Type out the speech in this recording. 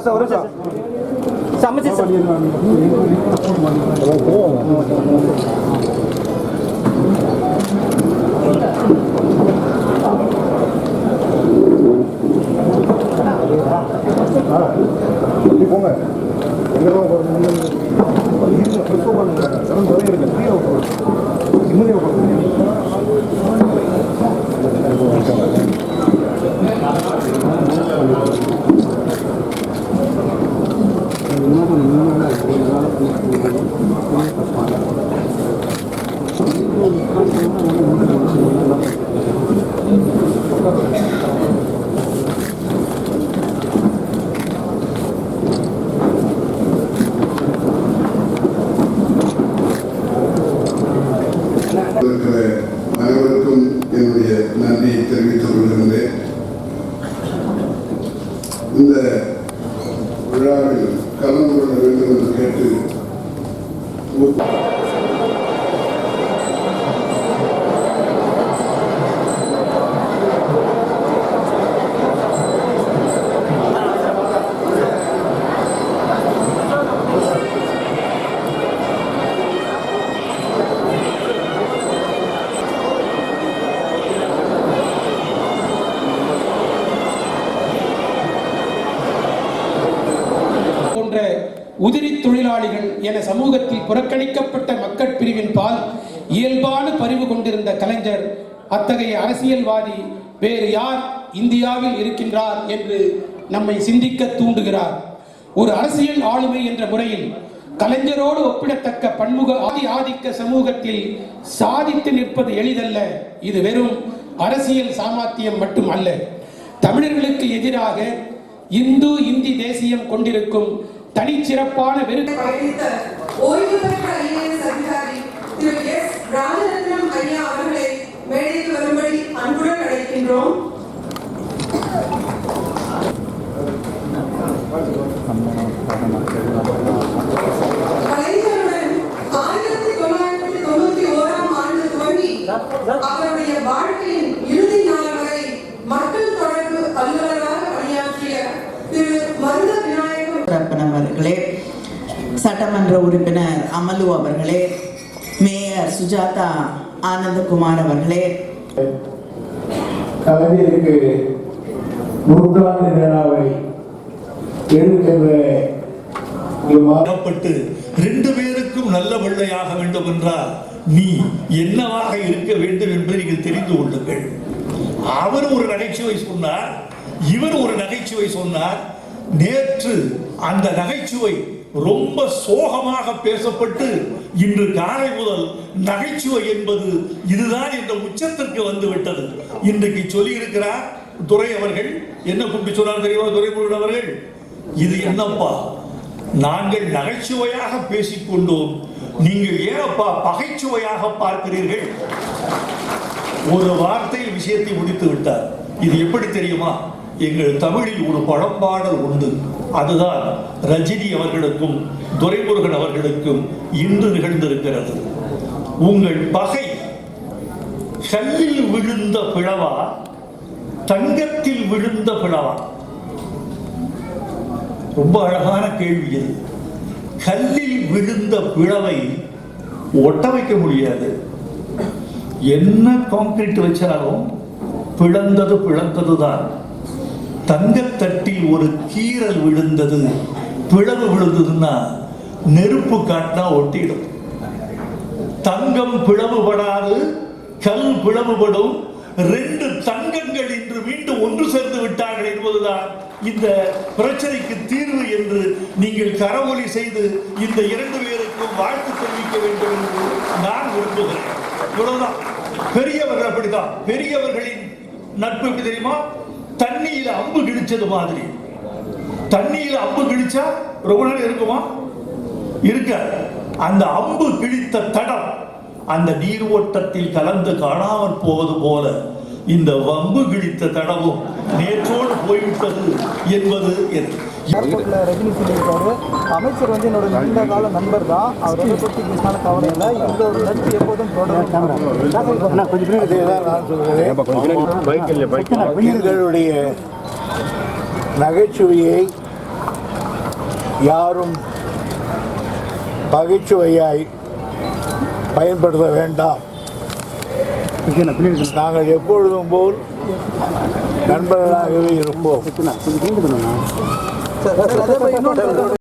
Sir ஒரு நிமிஷம் சமைச்சு போங்க. எங்கே தான் போகிறோம் வந்திருக்கிற அனைவருக்கும் என்னுடைய நன்றியை தெரிவித்துக் கொள்கின்றேன். இந்த உதிரி தொழிலாளிகள் என சமூகத்தில் புறக்கணிக்கப்பட்ட மக்கள் பிரிவின் பால் இயல்பான பரிவு கொண்டிருந்த கலைஞர் அத்தகைய அரசியல்வாதி வேறு யார் இந்தியாவில் இருக்கின்றார் என்று நம்மை சிந்திக்க தூண்டுகிறார். ஒரு அரசியல் ஆளுமை என்ற முறையில் கலைஞரோடு ஒப்பிடத்தக்க பன்முக ஆதி ஆதிக்க சமூகத்தில் சாதித்து நிற்பது எளிதல்ல. இது வெறும் அரசியல் சாமர்த்தியம் மட்டும் அல்ல. தமிழர்களுக்கு எதிராக இந்து இந்தி தேசியம் கொண்டிருக்கும் தனிச்சிறப்பான வெறு ஓய்வு பெற்ற ஐஏஎஸ் அதிகாரி திரு எஸ். ராஜரத்னம் ஐயா அவர்களை மேடைக்கு வரும்படி அன்புடன் அழைக்கின்றோம். கலைஞருடன் ஆயிரத்தி தொள்ளாயிரத்தி தொண்ணூத்தி ஓராம் ஆண்டு துவங்கி அவருடைய வாழ்க்கையின் இறுதி நாள் வரை மக்கள் தொடர்பு அலுவலராக பணியாற்றிய திரு மருத சட்டமன்ற உறுப்பினர் அமலு அவர்களே மேயர் சுஜாதா ஆனந்தகுமார் அவர்களே. கலைஞருக்கு நூற்றாண்டு விழாவை அகப்பட்டு ரெண்டு பேருக்கும் நல்ல பிள்ளையாக வேண்டும் என்றால் நீ என்னவாக இருக்க வேண்டும் என்பதை நீங்கள் தெரிந்து கொள்ளுங்கள். அவர் ஒரு நகைச்சுவை சொன்னார் இவர் ஒரு நகைச்சுவை சொன்னார். நேற்று அந்த நகைச்சுவை ரொம்ப சோகமாக பேசப்பட்டு இன்று காலை முதல் நகைச்சுவை என்பது இதுதான் என்ற உச்சத்திற்கு வந்து விட்டது இன்றைக்கு சொல்லி இருக்கிறார் துறை அவர்கள். என்ன கூப்பிட்டு சொன்னார் தெரியுமா துரைமுருகன் அவர்கள்? இது என்னப்பா? நாங்கள் நகைச்சுவையாக பேசிக்கொண்டோம் நீங்கள் ஏனப்பா பகைச்சுவையாக பார்க்கிறீர்கள்? ஒரு வார்த்தை விஷயத்தை முடித்து விட்டார். இது எப்படி தெரியுமா? எங்கள் தமிழில் ஒரு பழம்பாடல் உண்டு. அதுதான் ரஜினி அவர்களுக்கும் துரைமுருகன் அவர்களுக்கும் இன்று நிகழ்ந்திருக்கிறது. உங்கள் பகை கல்லில் விழுந்த பிளவா தங்கத்தில் விழுந்த பிளவா? ரொம்ப அழகான கேள்வி இது. கல்லில் விழுந்த பிளவை ஒட்ட வைக்க முடியாது. என்ன கான்கிரீட் வச்சாலும் பிளந்தது பிளந்தது தான் தங்கத்தட்டில் ஒரு கீறல் விழுந்தது. பிளவு விழுந்ததுன்னா நெருப்பு காட்டினா ஒட்டிடும். தங்கம் பிளவுபடாது கல் பிளவுபடும். ரெண்டு தங்கங்கள் இன்று மீண்டும் ஒன்று சேர்ந்து விட்டார்கள் என்பதுதான் இந்த பிரச்சனைக்கு தீர்வு என்று நீங்கள் கரவொலி செய்து இந்த இரண்டு பேருக்கும் வாழ்த்து தெரிவிக்க வேண்டும் என்று நான் விரும்புகிறேன். இவ்வளவுதான். பெரியவர்கள் அப்படித்தான். பெரியவர்களின் நட்பு எப்படி தெரியுமா? தண்ணியில அம்பு கிழிச்சது மாதிரி. தண்ணியில அம்பு கிழிச்சா ரொம்ப நேரம் இருக்குமா? இருக்க அந்த அம்பு கிழித்த தடம் அந்த நீர் ஓட்டத்தில் கலந்து காணாமல் போவது போல இந்த வம்பு கிழித்த தடமும் நேற்றோடு போய்விட்டது என்பது எது அமைச்சர் வந்து என்னோட நீண்ட கால நண்பர் தான். அவர் வந்து பற்றி பேசினாலும் கவலை இல்லை. இந்த ஒரு நட்பு எப்போதும் தொடரும். கொஞ்சம் நகைச்சுவையை யாரும் பகைச்சுவையாய் பயன்படுத்த வேண்டாம். நாங்கள் எப்பொழுதும் போல் நண்பர்களாகவே இருப்போம்.